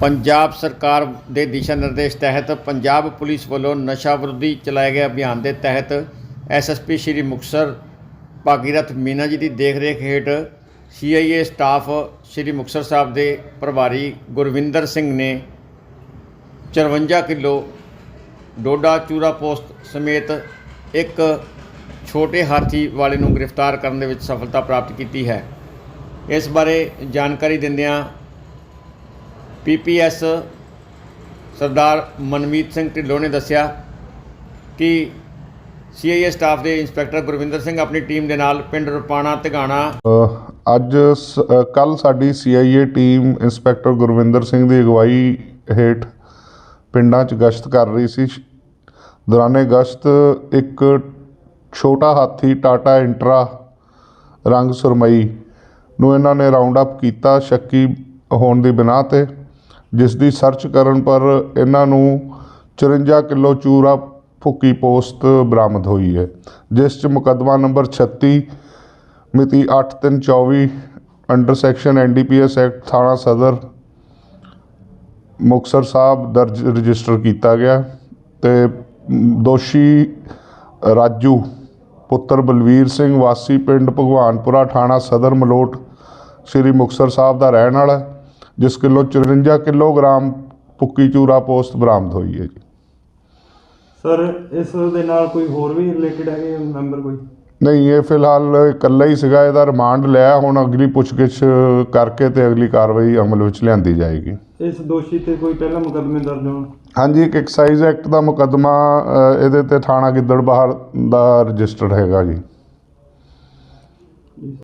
ਪੰਜਾਬ ਸਰਕਾਰ ਦੇ ਦਿਸ਼ਾ ਨਿਰਦੇਸ਼ ਤਹਿਤ ਪੰਜਾਬ ਪੁਲਿਸ ਵੱਲੋਂ ਨਸ਼ਾ ਵਿਰੋਧੀ ਚਲਾਏ ਗਏ ਅਭਿਆਨ ਦੇ ਤਹਿਤ ਐਸਐਸਪੀ ਸ਼੍ਰੀ ਮੁਕਤਸਰ ਭਾਗੀਰਥ ਮੀਨਾ ਜੀ ਦੀ ਦੇਖਰੇਖ ਹੇਠ ਸੀਆਈਏ ਸਟਾਫ ਸ਼੍ਰੀ ਮੁਕਤਸਰ ਸਾਹਿਬ ਦੇ ਪ੍ਰਭਾਰੀ ਗੁਰਵਿੰਦਰ ਸਿੰਘ ਨੇ 54 ਕਿਲੋ ਡੋਡਾ ਚੂਰਾ ਪੋਸਟ ਸਮੇਤ ਇੱਕ ਛੋਟੇ ਹਾਥੀ ਵਾਲੇ ਨੂੰ ਗ੍ਰਿਫਤਾਰ ਕਰਨ ਦੇ ਵਿੱਚ ਸਫਲਤਾ ਪ੍ਰਾਪਤ ਕੀਤੀ ਹੈ। ਇਸ ਬਾਰੇ ਜਾਣਕਾਰੀ ਦਿੰਦਿਆਂ ਪੀਪੀਐਸ ਸਰਦਾਰ ਮਨਮੀਤ ਸਿੰਘ ਢਿੱਲੋਂ ਨੇ ਦੱਸਿਆ ਕਿ ਸੀਆਈਏ ਸਟਾਫ ਦੇ ਇੰਸਪੈਕਟਰ ਗੁਰਵਿੰਦਰ ਸਿੰਘ ਆਪਣੀ ਟੀਮ ਦੇ ਨਾਲ ਪਿੰਡ ਰੁਪਾਣਾ ਤਗਾਣਾ ਅ, ਅੱਜ ਕੱਲ ਸਾਡੀ CIA team inspector Gurvinder Singh ਦੀ ਅਗਵਾਈ ਹੇਠ ਪਿੰਡਾਂ 'ਚ ਗਸ਼ਤ ਕਰ ਰਹੀ ਸੀ। ਦੌਰਾਨੇ ਗਸ਼ਤ ਇੱਕ ਛੋਟਾ ਹਾਥੀ ਟਾਟਾ ਇੰਟਰਾ ਰੰਗ ਸੁਰਮਈ ਨੂੰ ਇਹਨਾਂ ਨੇ ਰਾਉਂਡ ਅਪ ਕੀਤਾ ਸ਼ੱਕੀ ਹੋਣ ਦੀ ਬਿਨਾ ਤੇ। ਜਿਸ ਦੀ ਸਰਚ ਕਰਨ ਪਰ ਇਹਨਾਂ ਨੂੰ 54 ਕਿਲੋ ਚੂਰਾ ਫੁੱਕੀ ਪੋਸਤ ਬਰਾਮਦ ਹੋਈ ਹੈ। ਜਿਸ 'ਚ ਮੁਕੱਦਮਾ ਨੰਬਰ 36 ਮਿਤੀ 8324 ਅੰਡਰ ਸੈਕਸ਼ਨ ਐਨਡੀਪੀਐਸ ਐਕਟ ਥਾਣਾ ਸਦਰ, ਮੁਕਤਸਰ ਸਾਹਿਬ ਦਰਜ ਰਜਿਸਟਰ ਕੀਤਾ ਗਿਆ ਤੇ ਦੋਸ਼ੀ ਰਾਜੂ, ਪੁੱਤਰ ਬਲਵੀਰ ਸਿੰਘ ਵਾਸੀ ਪਿੰਡ ਭਗਵਾਨਪੁਰਾ, ਥਾਣਾ ਸਦਰ, ਮਲੋਟ, ਸ੍ਰੀ ਮੁਕਤਸਰ ਸਾਹਿਬ ਦਾ ਰਹਿਣ ਵਾਲਾ ਜਿਸ ਕਿਲੋ 54 ਕਿਲੋਗ੍ਰਾਮ ਪੁੱਕੀ ਚੂਰਾ ਪੋਸਟ ਬਰਾਮਦ ਹੋਈ ਹੈ ਜੀ। ਸਰ ਇਸ ਦੇ ਨਾਲ ਕੋਈ ਹੋਰ ਵੀ ਰਿਲੇਟਡ ਹੈਗੇ ਮੈਂਬਰ ਕੋਈ? ਨਹੀਂ ਇਹ ਫਿਲਹਾਲ ਇਕੱਲਾ ਹੀ ਸੀਗਾ ਇਹਦਾ ਰਿਮਾਂਡ ਲਿਆ ਹੁਣ ਅਗਲੀ ਪੁੱਛਗਿੱਛ ਕਰਕੇ ਤੇ ਅਗਲੀ ਕਾਰਵਾਈ ਅਮਲ ਵਿੱਚ ਲਿਆਂਦੀ ਜਾਏਗੀ। ਇਸ ਦੋਸ਼ੀ ਤੇ ਕੋਈ ਪਹਿਲਾ ਮੁਕੱਦਮੇ ਦਰਜ ਹੋਣ? ਹਾਂਜੀ ਇੱਕ ਐਕਸਾਈਜ਼ ਐਕਟ ਦਾ ਮੁਕੱਦਮਾ ਅ, ਇਹਦੇ ਤੇ ਥਾਣਾ ਗਿੱਦੜਬਾਹਰ ਦਾ ਰਜਿਸਟਰਡ ਹੈਗਾ ਜੀ।